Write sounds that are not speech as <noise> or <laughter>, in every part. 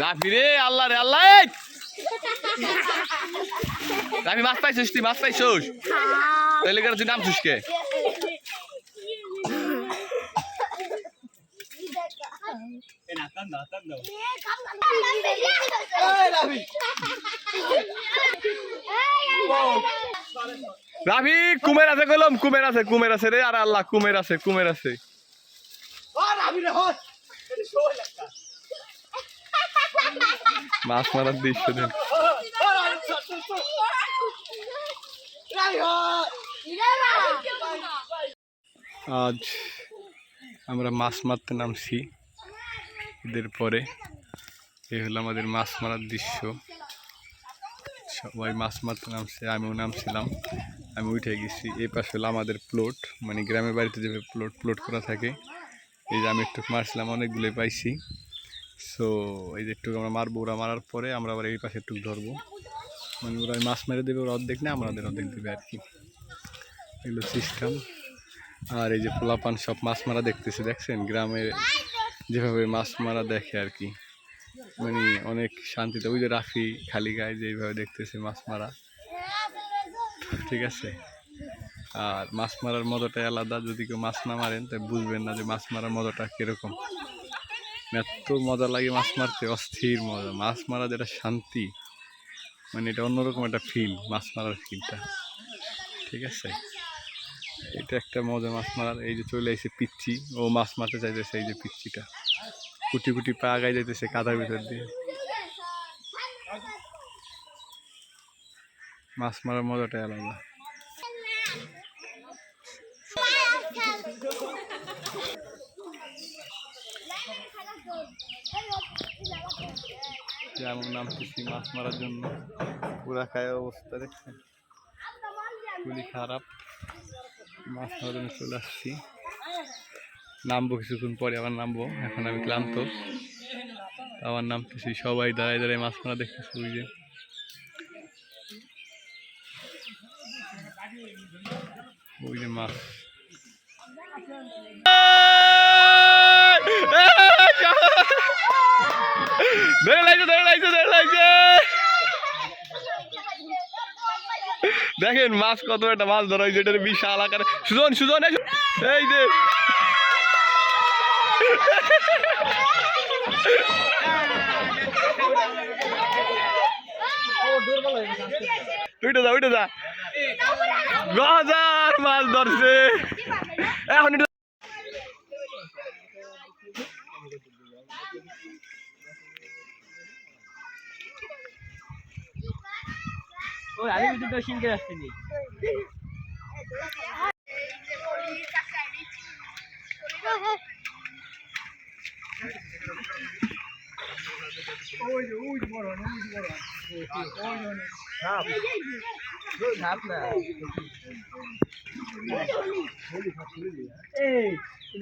রাফি রে আল্লাহ রে আল্লাহ! <laughs> রাফি মাছ পাইছিস তুই মাছ পাইছিস? তাহলে করে তুই নাম কে? রাফি কুমের আছে কলম কুমের আছে কুমের আছে রে আর আল্লাহ কুমের আছে কুমের আছে। মাছ মারার দৃশ্য দেন আজ আমরা মাছ মারতে নামছি ঈদের পরে। এ হলো আমাদের মাছ মারার দৃশ্য। সবাই মাছ মারতে নামছে, আমিও নামছিলাম। আমি উঠে গেছি, এই পাশে হলো আমাদের প্লট মানে গ্রামের বাড়িতে যে প্লট প্লট করা থাকে। এই যে আমি একটু মারছিলাম, অনেকগুলোই পাইছি। সো এই যে একটু আমরা মারবো, ওরা মারার পরে আমরা আবার এই পাশে একটু ধরবো। মানে ওরা মাছ মেরে দেবে, ওরা অর্ধেক না আমাদের অর্ধেক দেবে আর কি। এগুলো সিস্টেম আর এই যে পোলাপান সব মাছ মারা দেখতেছে, দেখছেন? গ্রামের যেভাবে মাছ মারা দেখে আর কি। মানে অনেক শান্তিতে, ওই যে রাফি খালি গায়ে যে এইভাবে দেখতেছে মাছ মারা। ঠিক আছে? আর মাছ মারার মজাটাই আলাদা, যদি কেউ মাছ না মারেন তাই বুঝবেন না যে মাছ মারার মজাটা কীরকম। এত মজা লাগে মাছ মারতে, অস্থির মজা। মাছ মারা যেটা শান্তি মানে এটা অন্যরকম একটা ফিল মাছ মারার ফিলটা ঠিক আছে? এটা একটা মজা মাছ মারার। এই যে চলে এসে পিচ্ছি ও মাছ মারতে চাইতেছে এই যে পিচ্ছিটা কুটি কুটি পা আগায় যাইতেছে কাদার ভিতর দিয়ে। মাছ মারার মজাটাই আলাদা। যেমন নামতেছি মাছ মারার জন্য? পুরা খায় অবস্থা দেখছেন। খুবই খারাপ। মাছ মারার জন্য চলে আসছি। নামবো কিছুক্ষণ পরে আবার নামবো। এখন আমি ক্লান্ত। আবার নামতেছি সবাই দাঁড়ায় দাঁড়ায় মাছ মারা দেখতেছি ওই যে। ওই যে মাছ ধরে লাগছে ধরে লাগছে ধরে লাগছে দেখেন মাছ কত একটা মাছ ধরা হয়েছে, এটার বিশাল আকারে। সুজন সুজন এই যে। উঠে যা, উঠে মাছ ধরছে। এখন আমি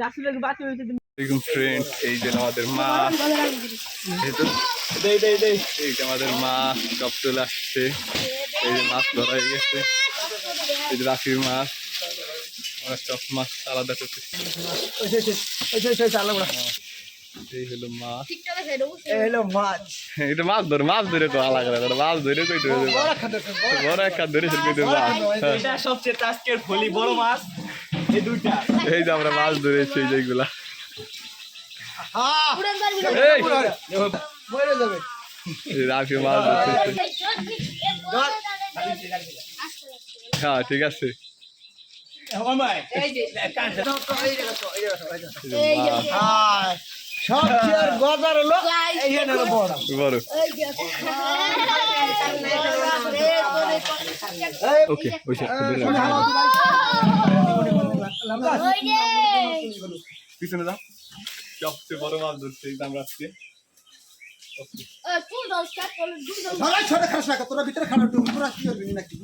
রাসুলের বাতি হইতে ফ্রেন্ড এই যে আমাদের মাছ এই যে আমাদের মাছ সব চলে আসছে। এই যে মাছ ধরা হয়ে গেছে। এই যে রাখির মাছ। সব মাছ আলাদা করতেছি। এই হলো মাছ। হলো মাছ। এটা মাছ ধরে মাছ ধরে তো আলাদা মাছ ধরে কই বড় একটা ধরে মাছ। হ্যাঁ। এটা সবচেয়ে আজকের ফলি বড় মাছ এই দুইটা। এই যে আমরা মাছ ধরেছি এই যেগুলা এই! এই রাখি মাছ ধরতেছে। হ্যাঁ ঠিক আছে। সবচেয়ে গজার বড় ওকে ওই পিছনে যা সবচেয়ে বড় মাছ ধরছে আমরা আজকে Tudo, তোরা ভিতরে ডুব তোরা কি করবি নাকি?